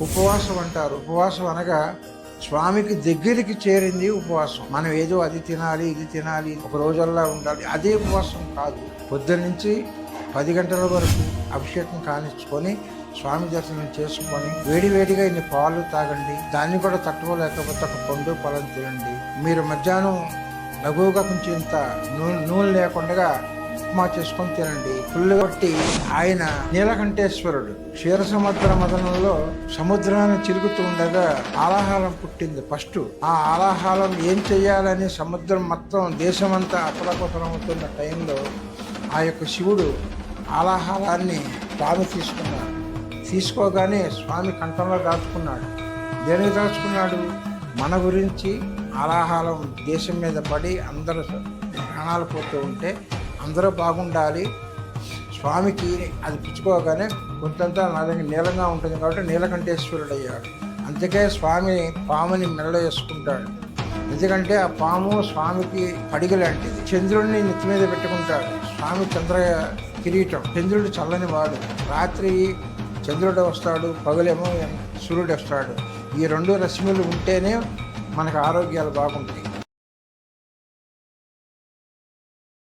ఉపవాసం అంటారు. ఉపవాసం అనగా స్వామికి దగ్గరికి చేరింది ఉపవాసం. మనం ఏదో అది తినాలి ఇది తినాలి ఒక రోజల్లా ఉండాలి. అదే ఉపవాసం కాదు. పొద్దున్న నుంచి పది గంటల వరకు అభిషేకం కానిచ్చుకొని స్వామి దర్శనం చేసుకొని వేడి వేడిగా ఇన్ని పాలు తాగండి. దాన్ని కూడా తట్టుకోలేకపోతే ఒక పండు పొలం తినండి. మీరు మధ్యాహ్నం లఘువుగా కొంచెం ఇంత నూనె నూనె లేకుండా ఉప్మా చేసుకొని తినండి. ఫుల్ కొట్టి ఆయన నీలకంఠేశ్వరుడు. క్షీర సముద్ర మదనంలో సముద్రాన్ని చిరుగుతూ ఉండగా ఆలాహారం పుట్టింది. ఫస్ట్ ఆ ఆలాహారం ఏం చేయాలని సముద్రం మొత్తం దేశమంతా అతలకుతలమవుతున్న టైంలో ఆ యొక్క శివుడు ఆలాహారాన్ని స్వామి తీసుకున్నాడు. తీసుకోగానే స్వామి కంఠంలో దాచుకున్నాడు. దేనికి దాచుకున్నాడు? మన గురించి ఆలాహారం దేశం మీద పడి అందరూ ప్రాణాలు పోతూ ఉంటే అందరూ బాగుండాలి. స్వామికి అది పుచ్చుకోగానే కొంతంతా నా దగ్గర నీలంగా ఉంటుంది కాబట్టి నీలకంఠేశ్వరుడు అయ్యాడు అందుకే స్వామి పాముని మెడలో వేసుకుంటాడు. ఎందుకంటే ఆ పాము స్వామికి పడిగ లాంటిది. చంద్రుడిని నెత్తి మీద పెట్టుకుంటాడు. స్వామి చంద్ర కిరీటం. చంద్రుడు చల్లని వాడు. రాత్రి చంద్రుడు వస్తాడు పగలేమో సూర్యుడు వస్తాడు. ఈ రెండు రశ్మిలు ఉంటేనే మనకు ఆరోగ్యాలు బాగుంటాయి.